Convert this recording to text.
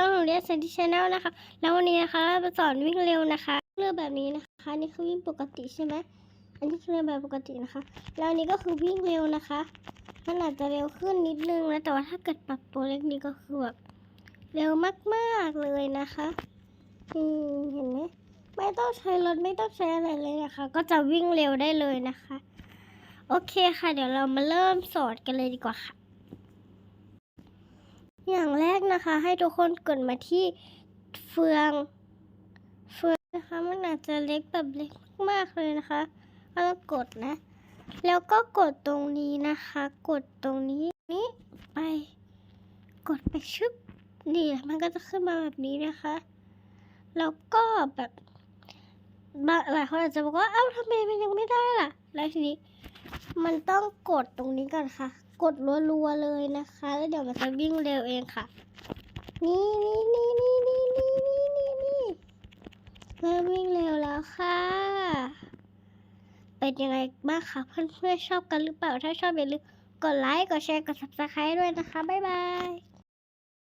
ช่องโรงเรียนเซนติชแนลนะคะ แล้ววันนี้นะคะเราจะสอนวิ่งเร็วนะคะ เรือแบบนี้นะคะ นี่คือวิ่งปกติใช่ไหมอันนี้คือเรือแบบปกตินะคะ แล้วนนี้ก็คือวิ่งเร็วนะคะมันอาจจะเร็วขึ้นนิดนึงนะแต่ว่าถ้าเกิดปรับตัวเล็กนี้ก็คือแบบเร็วมากๆเลยนะคะอืมเห็นไหมไม่ต้องใช้รถไม่ต้องใช้อะไรเลยนะคะ ก็จะวิ่งเร็วได้เลยนะคะ โอเคค่ะ เดี๋ยวเรามาเริ่มสอนกันเลยดีกว่าค่ะ อย่างแรกนะคะ ให้ทุกคนกดมาที่เฟือง เฟืองนะคะมันอาจจะเล็กแบบเล็กมากๆเลยนะคะก็ต้องกดนะ แล้วก็กดตรงนี้นะคะ กดตรงนี้นี้ไป กดไปชึบนี่มันก็จะขึ้นมาแบบนี้นะคะ แล้วก็แบบหลายคนอาจจะบอกว่าเอ้าทำไมมันยังไม่ได้ล่ะ แล้วทีนี้ มันต้องกดตรงนี้ก่อนค่ะ กดรัวๆเลยนะคะ แล้วเดี๋ยวมันจะวิ่งเร็วเองค่ะนี่นี่นี่นี่นี่นี่นี่นี่เริ่มวิ่งเร็วแล้วค่ะ เป็นยังไงบ้างคะเพื่อนๆชอบกันหรือเปล่า ถ้าชอบอย่าลืมกดไลค์ กดแชร์ กด subscribe ด้วยนะคะ บ๊ายบาย